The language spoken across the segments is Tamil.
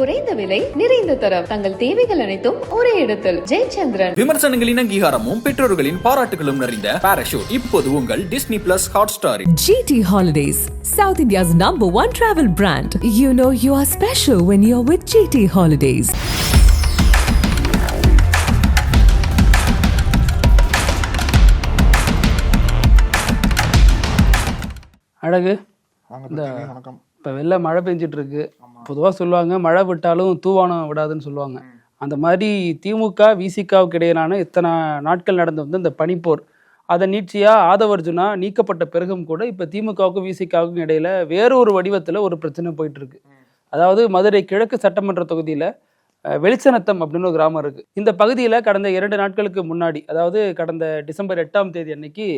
குறைந்த விலை நிறைந்த தரம். தங்கள் தேவைகள் அனைத்தும் ஒரே இடத்தில். ஜெயச்சந்திரன். விமர்சனங்களின் அங்கீகாரமும் பெற்றோர்களின் பாராட்டுகளும் நிறைந்த பாராஷூட் இப்போது உங்கள் டிஸ்னி பிளஸ் ஹாட் ஸ்டாரில் GT Holidays, South India's number one travel brand. You know you are special when you're with GT Holidays. அழகு. வாங்க இந்த பிரச்சனை வணக்கம். இப்போ வெளில மழை பெஞ்சிட்டு இருக்கு பொதுவாக சொல்லுவாங்க மழை விட்டாலும் தூவானம் விடாதுன்னு சொல்லுவாங்க. அந்த மாதிரி திமுக விசிகாவுக்கு இடையிலான இத்தனை நாட்கள் நடந்து வந்து இந்த பனிப்போர் அதை நீட்சியாக ஆதவர்ஜுனா நீக்கப்பட்ட பிறகும் கூட இப்போ திமுகவுக்கும் விசிகாவுக்கும் இடையில வேறு ஒரு வடிவத்தில் ஒரு பிரச்சனை போயிட்டு இருக்கு அதாவது மதுரை கிழக்கு சட்டமன்ற தொகுதியில் வெளிச்சநத்தம் அப்படின்னு ஒரு கிராமம் இருக்கு. இந்த பகுதியில் கடந்த இரண்டு நாட்களுக்கு முன்னாடி அதாவது கடந்த டிசம்பர் எட்டாம் தேதி அன்னைக்கு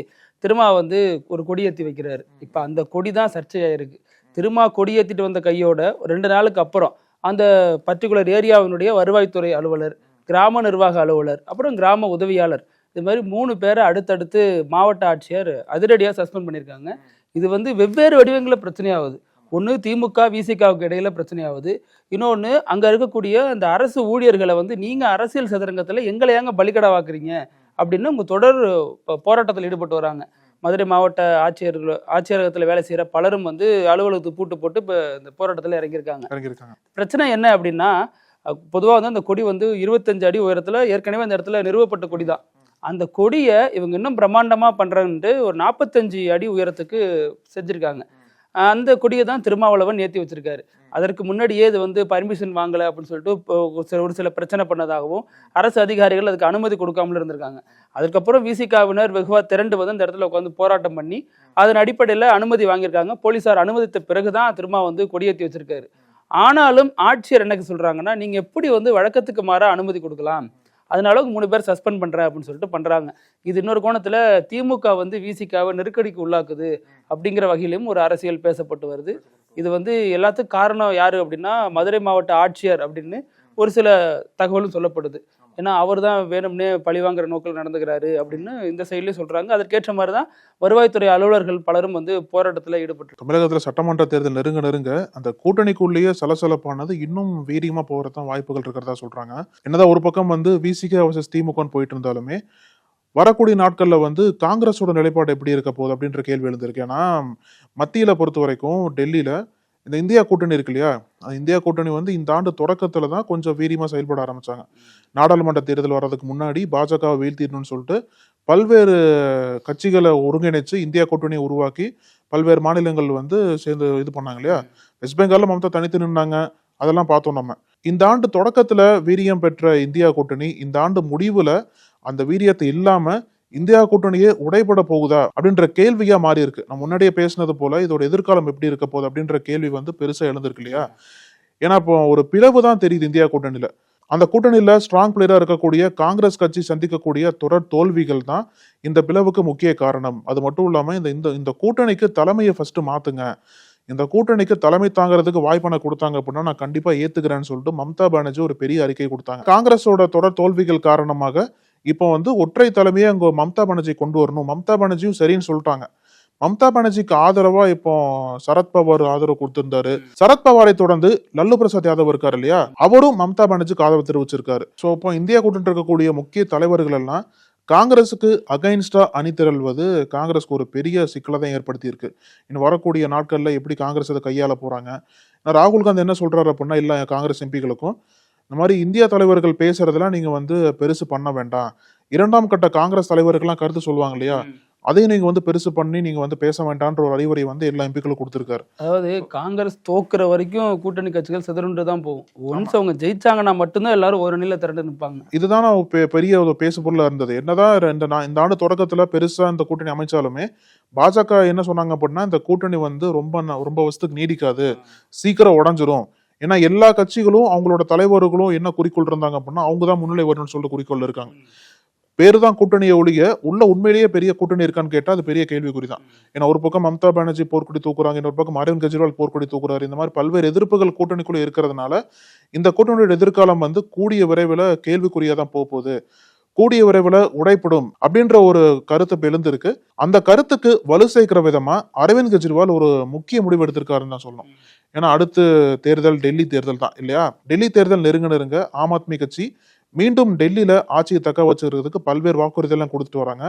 திருமா வந்து ஒரு கொடியேற்றி வைக்கிறாரு. இப்போ அந்த கொடி தான் சர்ச்சையாயிருக்கு. திருமா கொடியேற்றிட்டு வந்த கையோட ரெண்டு நாளுக்கு அப்புறம் அந்த பர்டிகுலர் ஏரியாவினுடைய வருவாய்த்துறை அலுவலர் கிராம நிர்வாக அலுவலர் அப்புறம் கிராம உதவியாளர் இது மாதிரி மூணு பேரை அடுத்தடுத்து மாவட்ட ஆட்சியர் அதிரடியாக சஸ்பெண்ட் பண்ணியிருக்காங்க. இது வந்து வெவ்வேறு வடிவங்களில் பிரச்சனையாகுது. ஒன்று திமுக விசிகாவுக்கு இடையில பிரச்சனையாகுது. இன்னொன்று அங்கே இருக்கக்கூடிய அந்த அரசு ஊழியர்களை வந்து நீங்கள் அரசியல் சதுரங்கத்தில் எங்களை ஏங்க பலிக்கடாவாக்குறீங்க? அப்படின்னு உங்கள் தொடர் போராட்டத்தில் ஈடுபட்டு வராங்க. மதுரை மாவட்ட ஆட்சியர்கள் ஆட்சியரகத்தில் வேலை செய்கிற பலரும் வந்து அலுவலகத்துக்கு பூட்டு போட்டு இப்போ இந்த போராட்டத்தில் இறங்கியிருக்காங்க. இறங்கியிருக்காங்க. பிரச்சனை என்ன அப்படின்னா பொதுவாக வந்து அந்த கொடி வந்து இருபத்தஞ்சு அடி உயரத்தில் ஏற்கனவே அந்த இடத்துல நிறுவப்பட்ட கொடி தான் அந்த கொடியை இவங்க இன்னும் பிரம்மாண்டமாக பண்ணுறன்ட்டு ஒரு நாற்பத்தஞ்சு அடி உயரத்துக்கு செஞ்சுருக்காங்க. அந்த கொடியை தான் திருமாவளவன் ஏற்றி வச்சிருக்காரு. அதற்கு முன்னாடியே இது வந்து பர்மிஷன் வாங்கலை அப்படின்னு சொல்லிட்டு இப்போ ஒரு சில- ஒரு சில பிரச்சனை பண்ணதாகவும் அரசு அதிகாரிகள் அதுக்கு அனுமதி கொடுக்காமல இருந்திருக்காங்க. அதுக்கப்புறம் விசிகாவினர் வெகுவா திரண்டு வந்து இந்த இடத்துல உட்காந்து போராட்டம் பண்ணி அதன் அடிப்படையில் அனுமதி வாங்கியிருக்காங்க. போலீசார் அனுமதித்த பிறகு தான் திரும்ப வந்து கொடியேற்றி வச்சிருக்காரு. ஆனாலும் ஆட்சியர் என்ன சொல்றாங்கன்னா நீங்க எப்படி வந்து வழக்கத்துக்கு மாறா அனுமதி கொடுக்கலாம்? அதனால மூணு பேர் சஸ்பெண்ட் பண்றேன் அப்படின்னு சொல்லிட்டு பண்றாங்க. இது இன்னொரு கோணத்துல திமுக வந்து விசிகாவை நெருக்கடிக்கு உள்ளாக்குது அப்படிங்கிற வகையிலும் ஒரு அரசியல் பேசப்பட்டு வருது. இது வந்து எல்லாத்துக்கும் காரணம் யாரு அப்படின்னா மதுரை மாவட்ட ஆட்சியர் அப்படின்னு ஒரு சில தகவலும் சொல்லப்படுது. ஏன்னா அவர் தான் வேணும்னே பழிவாங்குற நோக்கில் நடந்துக்கிறாரு அப்படின்னு இந்த சைட்லேயும் சொல்றாங்க. அதற்கேற்ற மாதிரி தான் வருவாய்த்துறை அலுவலர்கள் பலரும் வந்து போராட்டத்தில் ஈடுபட்டு தமிழகத்தில் சட்டமன்ற தேர்தல் நெருங்க நெருங்க அந்த கூட்டணிக்குள்ளேயே சலசலப்பானது இன்னும் வீரியமாக போகிறதான் வாய்ப்புகள் இருக்கிறதா சொல்றாங்க. என்னதான் ஒரு பக்கம் வந்து விசிகே வர்சஸ் திமுகன்னு போயிட்டு இருந்தாலுமே வரக்கூடிய நாட்களில் வந்து காங்கிரஸோட நிலைப்பாடு எப்படி இருக்க போகுது அப்படின்ற கேள்வி எழுந்திருக்கு. ஏன்னா மத்தியில் பொறுத்த வரைக்கும் டெல்லியில் இந்த இந்தியா கூட்டணி இருக்கு இல்லையா? அந்த இந்தியா கூட்டணி வந்து இந்த ஆண்டு தொடக்கத்தில் தான் கொஞ்சம் வீரியமாக செயல்பட ஆரம்பிச்சாங்க. நாடாளுமன்ற தேர்தல் வர்றதுக்கு முன்னாடி பாஜகவை வீழ்த்திடணும்னு சொல்லிட்டு பல்வேறு கட்சிகளை ஒருங்கிணைச்சு இந்தியா கூட்டணியை உருவாக்கி பல்வேறு மாநிலங்கள் வந்து சேர்ந்து இது பண்ணாங்க இல்லையா? வெஸ்ட் பெங்காலில் மம்தா தனித்து நின்னாங்க. அதெல்லாம் பார்த்தோம் நம்ம. இந்த ஆண்டு தொடக்கத்தில் வீரியம் பெற்ற இந்தியா கூட்டணி இந்த ஆண்டு முடிவில் அந்த வீரியத்தை இல்லாம இந்தியா கூட்டணியே உடைபட போகுதா அப்படின்ற கேள்வியா மாறி இருக்கு. நம்ம முன்னாடியே பேசினது போல இதோட எதிர்காலம் எப்படி இருக்க போகுது அப்படின்ற கேள்வி வந்து பெருசா எழுந்திருக்கு இல்லையா? ஏன்னா இப்போ ஒரு பிளவு தான் தெரியுது இந்தியா கூட்டணியில. அந்த கூட்டணியில ஸ்ட்ராங் பிளேயரா இருக்கக்கூடிய காங்கிரஸ் கட்சி சந்திக்கக்கூடிய தொடர் தோல்விகள் தான் இந்த பிளவுக்கு முக்கிய காரணம். அது மட்டும் இல்லாம இந்த இந்த இந்த கூட்டணிக்கு தலைமையை ஃபர்ஸ்ட் மாத்துங்க. இந்த கூட்டணிக்கு தலைமை தாங்கிறதுக்கு வாய்ப்பான கொடுத்தாங்க அப்படின்னா நான் கண்டிப்பா ஏத்துக்கிறேன்னு சொல்லிட்டு மம்தா பானர்ஜி ஒரு பெரிய அறிக்கை கொடுத்தாங்க. காங்கிரஸோட தொடர் தோல்விகள் காரணமாக இப்போ வந்து ஒற்றை தலைமையை அங்க மம்தா பானர்ஜி கொண்டு வரணும். மம்தா பானர்ஜியும் சரின்னு சொல்லிட்டாங்க. மம்தா பானர்ஜிக்கு ஆதரவா இப்போ சரத்பவார் ஆதரவு கொடுத்திருந்தாரு. சரத்பவாரை தொடர்ந்து லல்லு பிரசாத் யாதவ் இருக்காரு இல்லையா? அவரும் மம்தா பானர்ஜிக்கு ஆதரவு தெரிவிச்சிருக்காரு. ஸோ இப்போ இந்தியா கூட்டணி இருக்கக்கூடிய முக்கிய தலைவர்கள் எல்லாம் காங்கிரஸுக்கு அகைன்ஸ்டா அணி திரள்வது காங்கிரஸ்க்கு ஒரு பெரிய சிக்கலை தான் ஏற்படுத்தி இருக்கு இன்னும் வரக்கூடிய நாட்கள்ல எப்படி காங்கிரஸ் அதை கையாள போறாங்க? ராகுல் காந்தி என்ன சொல்றாரு அப்படின்னா இல்ல காங்கிரஸ் எம்பிகளுக்கும் இந்த மாதிரி இந்தியா தலைவர்கள் பேசுறதெல்லாம் நீங்க வந்து பெருசு பண்ண வேண்டாம். இரண்டாம் கட்ட காங்கிரஸ் தலைவர்கள்லாம் கருத்து சொல்லுவாங்க இல்லையா? அதையும் நீங்க வந்து பெருசு பண்ணி நீங்க வந்து பேச வேண்டாம்ன்ற ஒரு அறிவுரை வந்து எல்லா எம்பிக்களும் கொடுத்திருக்காரு. அதாவது காங்கிரஸ் தோக்குற வரைக்கும் கூட்டணி கட்சிகள் சிதறுண்டு தான் போகும். ஒன்ஸ் அவங்க ஜெயிச்சாங்கன்னா மட்டும்தான் எல்லாரும் ஒரு நிலை திரண்டு நிற்பாங்க இதுதான் நான் பெ- பெரிய ஒரு பேசு பொருளா இருந்தது. என்னதான் இந்த நா- இந்த ஆண்டு தொடக்கத்துல பெருசா இந்த கூட்டணி அமைச்சாலுமே பாஜக என்ன சொன்னாங்க அப்படின்னா இந்த கூட்டணி வந்து ரொம்ப ந- ரொம்ப வருஷத்துக்கு நீடிக்காது. சீக்கிரம் உடஞ்சிரும். ஏன்னா எல்லா கட்சிகளும் அவங்களோட தலைவர்களும் என்ன குறிக்கோள் இருந்தாங்க அப்படின்னா அவங்க தான் முன்னிலை வரணும்னு சொல்லிட்டு குறிக்கோள் இருக்காங்க. பேரு தான் கூட்டணியை ஒழிய உள்ள உண்மையிலேயே பெரிய கூட்டணி இருக்கான்னு கேட்டால் அது பெரிய கேள்விக்குறி தான் ஏன்னா ஒரு பக்கம் மம்தா பானர்ஜி போர்க்கொடி தூக்குறாங்க இன்னொரு பக்கம் அரவிந்த் கெஜ்ரிவால் போர்க்கொடி தூக்குறாரு. இந்த மாதிரி பல்வேறு எதிர்ப்புகள் கூட்டணிக்குள்ள இருக்கிறதுனால இந்த கூட்டணியோட எதிர்காலம் வந்து கூடிய விரைவில் கேள்விக்குறியா தான் போக போகுது. கூடிய விரைவில் உடைப்படும் அப்படின்ற ஒரு கருத்து இப்போ எழுந்திருக்கு. அந்த கருத்துக்கு வலு சேர்க்கிற விதமா அரவிந்த் கெஜ்ரிவால் ஒரு முக்கிய முடிவு எடுத்திருக்காருன்னு தான் சொல்லணும். ஏன்னா அடுத்து தேர்தல் டெல்லி தேர்தல் தான் இல்லையா? டெல்லி தேர்தல் நெருங்க நெருங்க ஆம் ஆத்மி கட்சி மீண்டும் டெல்லியில ஆட்சியை தக்க வச்சுக்கிறதுக்கு பல்வேறு வாக்குறுதி எல்லாம் கொடுத்துட்டு வராங்க.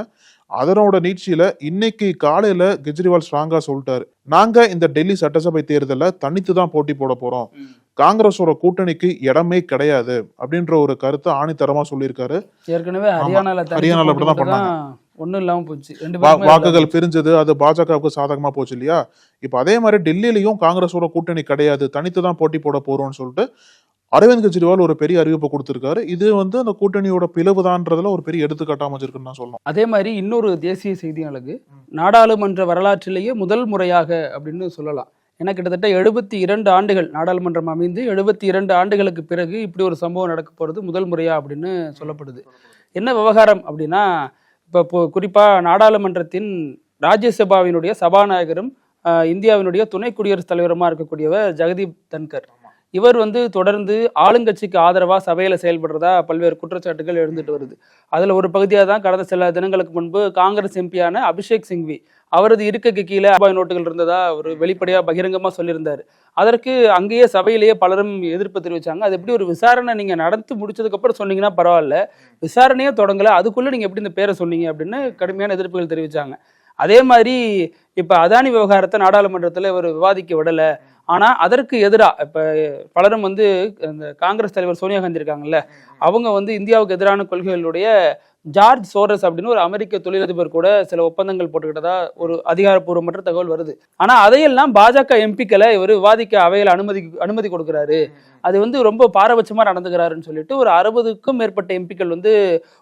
அதனோட நீட்சியில இன்னைக்கு காலையில கெஜ்ரிவால் ஸ்ட்ராங்கா சொல்லிட்டாரு. நாங்க இந்த டெல்லி சட்டசபை தேர்தலில் தனித்து தான் போட்டி போட போறோம். காங்கிரஸோட கூட்டணிக்கு இடமே கிடையாது அப்படின்ற ஒரு கருத்தை ஆணித்தரமா சொல்லியிருக்காரு. ஏற்கனவே ஹரியானால அப்படிதான் போட்டி போட்டதான் ஒண்ணும் இல்லாம போச்சு. ரெண்டு வாக்குகள் பிரிஞ்சது அது பாஜகவுக்கு சாதகமா போச்சு இல்லையா? இப்ப அதே மாதிரி டெல்லியிலயும் காங்கிரஸோட கூட்டணி கிடையாது தனித்து தான் போட்டி போட போறோம்னு சொல்லிட்டு அரவிந்த் கெஜ்ரிவால் ஒரு பெரிய அறிவிப்பு கொடுத்திருக்காரு. இது வந்து அந்த கூட்டணியோட பிளவுதான்றதுல ஒரு பெரிய எடுத்துக்காட்டா அமைஞ்சிருக்குன்னு தான் சொல்லணும். அதே மாதிரி இன்னொரு தேசிய செய்தி அழகு நாடாளுமன்ற வரலாற்றிலேயே முதல் முறையாக அப்படின்னு சொல்லலாம். ஏன்னா கிட்டத்தட்ட எழுபத்தி இரண்டு ஆண்டுகள் நாடாளுமன்றம் அமைந்து எழுபத்தி இரண்டு ஆண்டுகளுக்கு பிறகு இப்படி ஒரு சம்பவம் நடக்க போகிறது முதல் முறையா அப்படின்னு சொல்லப்படுது. என்ன விவகாரம் அப்படின்னா இப்போ குறிப்பாக நாடாளுமன்றத்தின் ராஜ்யசபாவினுடைய சபாநாயகரும் இந்தியாவினுடைய துணை குடியரசுத் தலைவருமா இருக்கக்கூடியவர் ஜெகதீப் தன்கர். இவர் வந்து தொடர்ந்து ஆளுங்கட்சிக்கு ஆதரவாக சபையில் செயல்படுறதா பல்வேறு குற்றச்சாட்டுகள் எழுந்துட்டு வருது. அதில் ஒரு பகுதியாக தான் கடந்த சில தினங்களுக்கு முன்பு காங்கிரஸ் எம்பியான அபிஷேக் சிங்வி அவரது இருக்கைக்கு கீழே ரூபாய் நோட்டுகள் இருந்ததா அவர் வெளிப்படையாக பகிரங்கமாக சொல்லியிருந்தார். அதற்கு அங்கேயே சபையிலேயே பலரும் எதிர்ப்பு தெரிவிச்சாங்க. அது எப்படி ஒரு விசாரணை நீங்கள் நடத்தி முடிச்சதுக்கப்புறம் சொன்னீங்கன்னா பரவாயில்ல. விசாரணையே தொடங்கலை. அதுக்குள்ளே நீங்கள் எப்படி இந்த பேரை சொன்னீங்க அப்படின்னு கடுமையான எதிர்ப்புகள் தெரிவிச்சாங்க. அதே மாதிரி இப்போ அதானி விவகாரத்தை நாடாளுமன்றத்தில் இவர் விவாதிக்க விடலை. ஆனால் அதற்கு எதிராக இப்போ பலரும் வந்து இந்த காங்கிரஸ் தலைவர் சோனியா காந்தி இருக்காங்கல்ல அவங்க வந்து இந்தியாவுக்கு எதிரான கொள்கைகளுடைய ஜார்ஜ் சோரஸ் அப்படின்னு ஒரு அமெரிக்க தொழிலதிபர் கூட சில ஒப்பந்தங்கள் போட்டுக்கிட்டதா ஒரு அதிகாரப்பூர்வமற்ற தகவல் வருது. ஆனா அதையெல்லாம் பாஜக எம்பிக்களை இவர் விவாதிக்க அவையில் அனுமதி அனுமதி கொடுக்குறாரு. அது வந்து ரொம்ப பாரபட்சமா நடந்துக்கிறாருன்னு சொல்லிட்டு ஒரு அறுபதுக்கும் மேற்பட்ட எம்பிக்கள் வந்து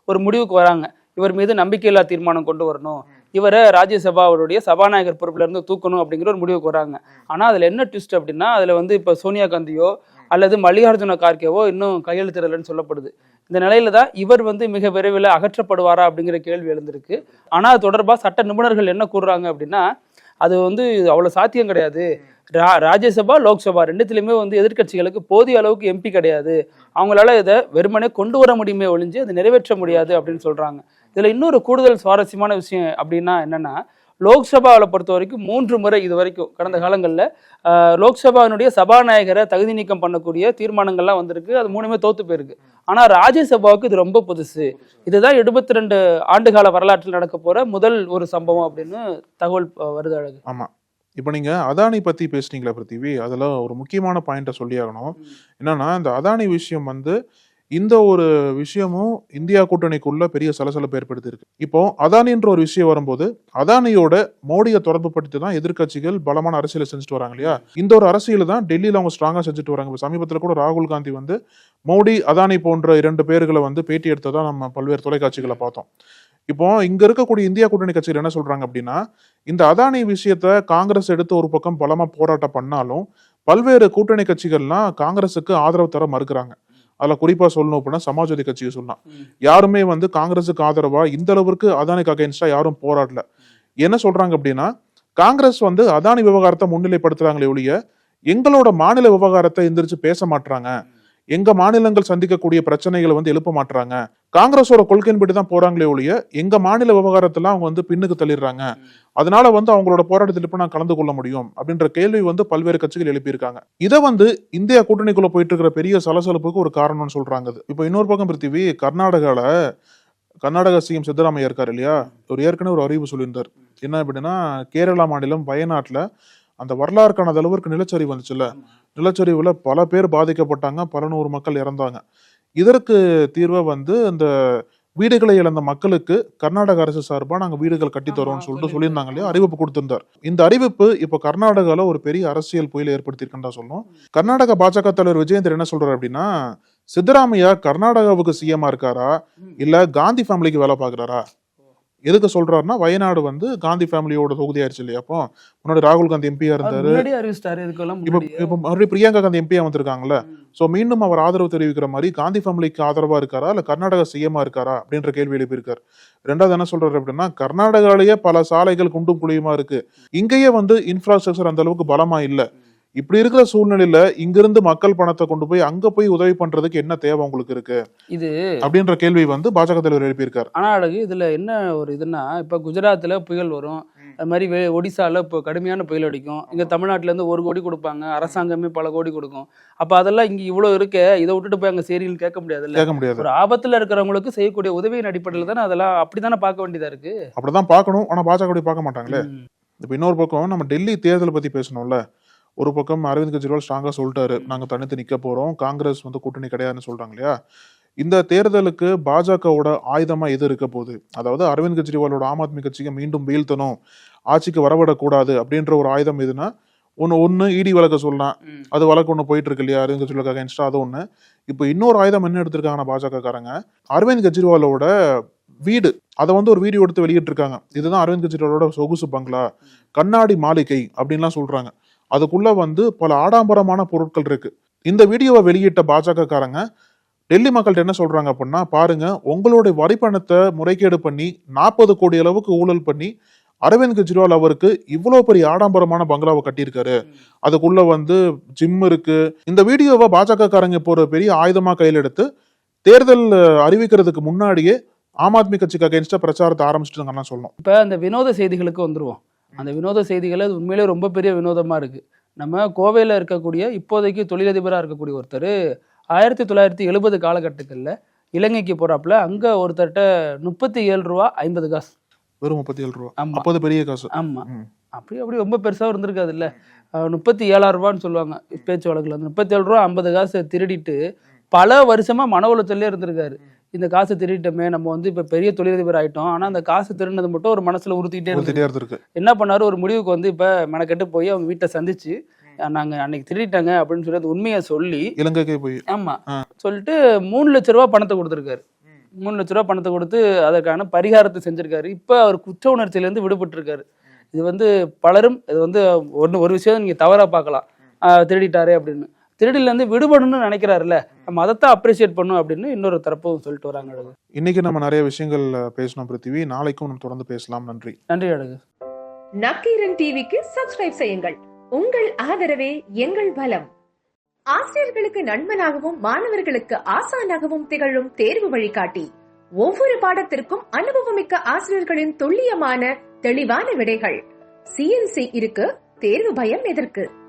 ஒரு முடிவுக்கு வராங்க. இவர் மீது நம்பிக்கையில்லா தீர்மானம் கொண்டு வரணும். இவரை ராஜ்யசபாவுடைய சபாநாயகர் பொறுப்புல இருந்து தூக்கணும் அப்படிங்கிற ஒரு முடிவுக்கு வராங்க ஆனா அதுல என்ன ட்விஸ்ட் அப்படின்னா அதுல வந்து இப்ப சோனியா காந்தியோ அல்லது மல்லிகார்ஜுன கார்கேவோ இன்னும் கையெழுத்திடலன்னு சொல்லப்படுது. இந்த நிலையில தான் இவர் வந்து மிக விரைவில் அகற்றப்படுவாரா அப்படிங்கிற கேள்வி எழுந்திருக்கு. ஆனா அது தொடர்பாக சட்ட நிபுணர்கள் என்ன கூறுறாங்க அப்படின்னா அது வந்து அவ்வளவு சாத்தியம் கிடையாது. ரா ராஜ்யசபா லோக்சபா ரெண்டுத்துலையுமே வந்து எதிர்க்கட்சிகளுக்கு போதிய அளவுக்கு எம்பி கிடையாது. அவங்களால இதை வெறுமனே கொண்டு வர முடியுமே ஒழிஞ்சு அதை நிறைவேற்ற முடியாது அப்படின்னு சொல்றாங்க. இதுல இன்னொரு கூடுதல் சுவாரஸ்யமான விஷயம் அப்படின்னா என்னன்னா லோக்சபாவில் பொறுத்த வரைக்கும் மூன்று முறை இது வரைக்கும் கடந்த காலங்களில் லோக்சபாவினுடைய சபாநாயகரை தகுதி நீக்கம் பண்ணக்கூடிய தீர்மானங்கள்லாம் வந்திருக்கு. அது மூணுமே தோத்து போயிருக்கு. ஆனால் ராஜ்யசபாவுக்கு இது ரொம்ப புதுசு. இதுதான் எழுபத்தி ரெண்டு ஆண்டுகால வரலாற்றில் நடக்க போற முதல் ஒரு சம்பவம் அப்படின்னு தகவல் வருது அழகு. ஆமா. இப்போ நீங்க அதானி பத்தி பேசுனீங்களா பிருத்திவி அதுல ஒரு முக்கியமான பாயிண்ட சொல்லி ஆகணும் என்னன்னா இந்த அதானி விஷயம் வந்து இந்த ஒரு விஷயமும் இந்தியா கூட்டணிக்குள்ள பெரிய சலசலப்பு ஏற்படுத்தியிருக்கு. இப்போ அதானின்ற ஒரு விஷயம் வரும்போது அதானியோட மோடியை தொடர்பு படுத்தி தான் எதிர்க்கட்சிகள் பலமான அரசியலை செஞ்சுட்டு வராங்க இல்லையா? இந்த ஒரு அரசியல் தான் டெல்லியில் அவங்க ஸ்ட்ராங்காக செஞ்சுட்டு வராங்க. இப்போ சமீபத்தில் கூட ராகுல் காந்தி வந்து மோடி அதானி போன்ற இரண்டு பேர்களை வந்து பேட்டி எடுத்ததா நம்ம பல்வேறு தொலைக்காட்சிகளை பார்த்தோம். இப்போ இங்க இருக்கக்கூடிய இந்தியா கூட்டணி கட்சிகள் என்ன சொல்றாங்க அப்படின்னா இந்த அதானி விஷயத்த காங்கிரஸ் எடுத்து ஒரு பக்கம் பலமா போராட்டம் பண்ணாலும் பல்வேறு கூட்டணி கட்சிகள்லாம் காங்கிரஸுக்கு ஆதரவு தர மறுக்கிறாங்க. அதுல குறிப்பா சொல்லணும் அப்படின்னா சமாஜ்வாதி கட்சியை சொல்லலாம் யாருமே வந்து காங்கிரஸுக்கு ஆதரவா இந்த அளவுக்கு அதானிக்கு அகைன்ஸ்டா யாரும் போராடல. என்ன சொல்றாங்க அப்படின்னா காங்கிரஸ் வந்து அதானி விவகாரத்தை முன்னிலைப்படுத்துறாங்களே ஒழிய எங்களோட மாநில விவகாரத்தை எந்திரிச்சு பேச மாட்றாங்க. எங்க மாநிலங்கள் சந்திக்கக்கூடிய பிரச்சனைகளை வந்து எழுப்ப மாட்றாங்க. காங்கிரஸோட கொள்கையின்படி தான் போறாங்களே ஒழிய எங்க மாநில விவகாரத்தில் அவங்க வந்து பின்னுக்கு தள்ளிடுறாங்க. அதனால வந்து அவங்களோட போராட்டத்தில் இப்ப நான் கலந்து கொள்ள முடியும் அப்படின்ற கேள்வி வந்து பல்வேறு கட்சிகள் எழுப்பியிருக்காங்க. இதை வந்து இந்தியா கூட்டணிக்குள்ள போயிட்டு இருக்கிற பெரிய சலசலப்புக்கு ஒரு காரணம்னு சொல்றாங்க இப்போ இன்னொரு பக்கம் பிருத்திவி கர்நாடகால கர்நாடக சிஎம் சித்தராமையா இருக்கார் இல்லையா? ஒரு ஏற்கனவே ஒரு அறிவு சொல்லியிருந்தார். என்ன அப்படின்னா கேரளா மாநிலம் வயநாட்டில் அந்த வரலாறு காணாத அளவிற்கு நிலச்சரிவு வந்துச்சுல்ல? நிலச்சரிவுல பல பேர் பாதிக்கப்பட்டாங்க பல நூறு மக்கள் இறந்தாங்க. இதற்கு தீர்வை வந்து இந்த வீடுகளை இழந்த மக்களுக்கு கர்நாடக அரசு சார்பா நாங்க வீடுகள் கட்டி தரோம்னு சொல்லிட்டு சொல்லியிருந்தாங்க. இல்லையா? அறிவிப்பு கொடுத்திருந்தார். இந்த அறிவிப்பு இப்ப கர்நாடகால ஒரு பெரிய அரசியல் புயலை ஏற்படுத்தியிருக்குன்னு தான் சொல்லணும். கர்நாடக பாஜக தலைவர் விஜயேந்தர் என்ன சொல்றாரு அப்படின்னா சித்தராமையா கர்நாடகாவுக்கு சிஎம்மா இருக்காரா? இல்ல காந்தி ஃபேமிலிக்கு வேலை பார்க்கறாரா? எதுக்கு சொல்றாருன்னா வயநாடு வந்து காந்தி ஃபேமிலியோட தொகுதி ஆயிடுச்சு இல்லையா அப்போ? முன்னாடி ராகுல் காந்தி எம்பியா இருந்தாரு. இப்ப. இப்ப மறுபடியும் பிரியங்கா காந்தி எம்பியா வந்திருக்காங்கல்ல? சோ மீண்டும் அவர் ஆதரவு தெரிவிக்கிற மாதிரி காந்தி ஃபேமிலிக்கு ஆதரவா இருக்காரா? இல்ல கர்நாடகா சிஎம்மா இருக்காரா? அப்படின்ற கேள்வி எழுப்பியிருக்காரு. ரெண்டாவது என்ன சொல்றாரு அப்படின்னா கர்நாடகாலேயே பல சாலைகள் குண்டும் குழியுமா இருக்கு? இங்கேயே வந்து இன்ஃப்ராஸ்ட்ரக்சர் அந்த அளவுக்கு பலமா இல்ல. இப்படி இருக்கிற சூழ்நிலையில இங்கிருந்து மக்கள் பணத்தை கொண்டு போய் அங்க போய் உதவி பண்றதுக்கு என்ன தேவை உங்களுக்கு இருக்கு? இது அப்படின்ற கேள்வி வந்து பாஜக தலைவர் எழுப்பியிருக்காரு. ஆனா அழகு இதுல என்ன ஒரு இதுன்னா இப்ப குஜராத்ல புயல் வரும். அது மாதிரி வே- ஒடிசால இப்போ கடுமையான புயல் அடிக்கும். இங்க தமிழ்நாட்டுல இருந்து ஒரு கோடி கொடுப்பாங்க. அரசாங்கமே பல கோடி கொடுக்கும். அப்ப அதெல்லாம் இங்க இவ்வளவு இருக்க இதை விட்டுட்டு போய் அங்க சரின்னு கேட்க முடியாதுல்ல? கேட்க முடியாது. ஒரு ஆபத்துல இருக்கிறவங்களுக்கு செய்யக்கூடிய உதவியின் அடிப்படையில் தானே அதெல்லாம் அப்படித்தானே பார்க்க வேண்டியதா இருக்கு? அப்படிதான் பார்க்கணும். ஆனா பாஜக அப்படி பார்க்க மாட்டாங்களே. இப்ப இன்னொரு பக்கம் நம்ம டெல்லி தேர்தலை பத்தி பேசணும்ல. ஒரு பக்கம் அரவிந்த் கெஜ்ரிவால் ஸ்ட்ராங்கா சொல்லிட்டாரு நாங்க தனித்து நிக்க போறோம் காங்கிரஸ் வந்து கூட்டணி கிடையாதுன்னு சொல்றாங்க இல்லையா இந்த தேர்தலுக்கு பாஜகவோட ஆயுதமா எது இருக்க போகுது? அதாவது அரவிந்த் கெஜ்ரிவாலோட ஆம் ஆத்மி கட்சிக்கு மீண்டும் வீழ்த்தணும் ஆட்சிக்கு வரவிடக்கூடாது அப்படின்ற ஒரு ஆயுதம் எதுனா ஒன்னு ஒன்னு இடி வழக்க சொல்லலாம். அது வழக்கு ஒன்று போயிட்டு இருக்கு இல்லையா? அரவிந்த் கெஜ்ரிவால் அகேன்ஸ்டா அது ஒண்ணு. இப்போ இன்னொரு ஆயுதம் என்ன எடுத்திருக்காங்கன்னா பாஜக காரங்க அரவிந்த் கெஜ்ரிவாலோட வீடு. அதை வந்து ஒரு வீடியோ எடுத்து வெளியிட்டிருக்காங்க. இதுதான் அரவிந்த் கெஜ்ரிவாலோட சொகுசு பங்களா. கண்ணாடி மாளிகை அப்படின்லாம் சொல்றாங்க. அதுக்குள்ள வந்து பல ஆடம்பரமான பொருட்கள் இருக்கு. இந்த வீடியோவை வெளியிட்ட பாஜக காரங்க டெல்லி மக்கள்கிட்ட என்ன சொல்றாங்க அப்படின்னா பாருங்க உங்களுடைய வரி பணத்தை முறைகேடு பண்ணி நாற்பது கோடி அளவுக்கு ஊழல் பண்ணி அரவிந்த் கெஜ்ரிவால் அவருக்கு இவ்வளவு பெரிய ஆடம்பரமான பங்களாவை கட்டியிருக்காரு. அதுக்குள்ள வந்து ஜிம் இருக்கு. இந்த வீடியோவை பாஜக காரங்க இப்போ ஒரு பெரிய ஆயுதமா கையில் எடுத்து தேர்தல் அறிவிக்கிறதுக்கு முன்னாடியே ஆம் ஆத்மி கட்சிக்கு அகேன்ஸ்டா பிரச்சாரத்தை ஆரம்பிச்சிட்டாங்கன்னு சொல்லணும். இப்போ அந்த வினோத செய்திகளுக்கு வந்துருவோம். அந்த வினோத செய்திகள் அது உண்மையிலே ரொம்ப பெரிய வினோதமாக இருக்கு. நம்ம கோவையில் இருக்கக்கூடிய இப்போதைக்கு தொழிலதிபராக இருக்கக்கூடிய ஒருத்தர் ஆயிரத்தி தொள்ளாயிரத்தி எழுபது காலகட்டங்களில் இலங்கைக்கு போறாப்புல அங்கே ஒருத்தர்கிட்ட முப்பத்தி ஏழு ரூபா ஐம்பது காசு. வெறும் முப்பத்தி ஏழு ரூபா. ஆமா. அப்போது பெரிய காசு. ஆமாம். அப்படி அப்படி ரொம்ப பெருசாக இருந்திருக்காது இல்லை. முப்பத்தி ஏழாயிரம் ரூபான்னு சொல்லுவாங்க பேச்சு வழக்கில் வந்து முப்பத்தி ஏழு ரூபா ஐம்பது காசு திருடிட்டு பல வருஷமா மன உளைச்சல்லே இருந்திருக்காரு. இந்த காசை திருடிட்டோமே நம்ம வந்து இப்போ பெரிய தொழிலதிபர் ஆயிட்டோம். ஆனால் அந்த காசு திருடினது மட்டும் ஒரு மனசுல உறுத்திக்கிட்டே இருந்திருக்கு. என்ன பண்ணாரு? ஒரு முடிவுக்கு வந்து இப்ப மெனக்கெட்டு போய் அவங்க வீட்டை சந்திச்சு நாங்க அன்னைக்கு திருடிட்டாங்க அப்படின்னு சொல்லி அந்த உண்மையை சொல்லி இலங்கைக்கே போய். ஆமா. சொல்லிட்டு மூணு லட்ச ரூபா பணத்தை கொடுத்துருக்காரு. மூணு லட்ச ரூபா பணத்தை கொடுத்து அதற்கான பரிகாரத்தை செஞ்சிருக்காரு. இப்ப அவர் குற்ற உணர்ச்சியில இருந்து விடுபட்டு இருக்காரு இது வந்து பலரும் இது வந்து ஒன்று ஒரு விஷயம் நீங்க தவறா பார்க்கலாம். திருடிட்டாரே அப்படின்னு. திருடில இருந்து விடுபடணும்னு நினைக்கிறாருல்ல. நம்ம அதைத்தான் அப்ரிசியேட் பண்ணும் அப்படின்னு இன்னொரு தரப்பும் சொல்லிட்டு வராங்க அழகு. இன்னைக்கு நம்ம நிறைய விஷயங்கள் பேசணும் பிருத்திவி. நாளைக்கும் நம்ம தொடர்ந்து பேசலாம். நன்றி. நன்றி அழகு. நக்கீரன் டிவிக்கு சப்ஸ்கிரைப் செய்யுங்கள். உங்கள் ஆதரவே எங்கள் பலம். ஆசிரியர்களுக்கு நண்பனாகவும் மாணவர்களுக்கு ஆசானாகவும் திகழும் தேர்வு வழிகாட்டி. ஒவ்வொரு பாடத்திற்கும் அனுபவமிக்க ஆசிரியர்களின் துல்லியமான தெளிவான விடைகள். சிஎன்சி இருக்கு தேர்வு பயம் எதற்கு?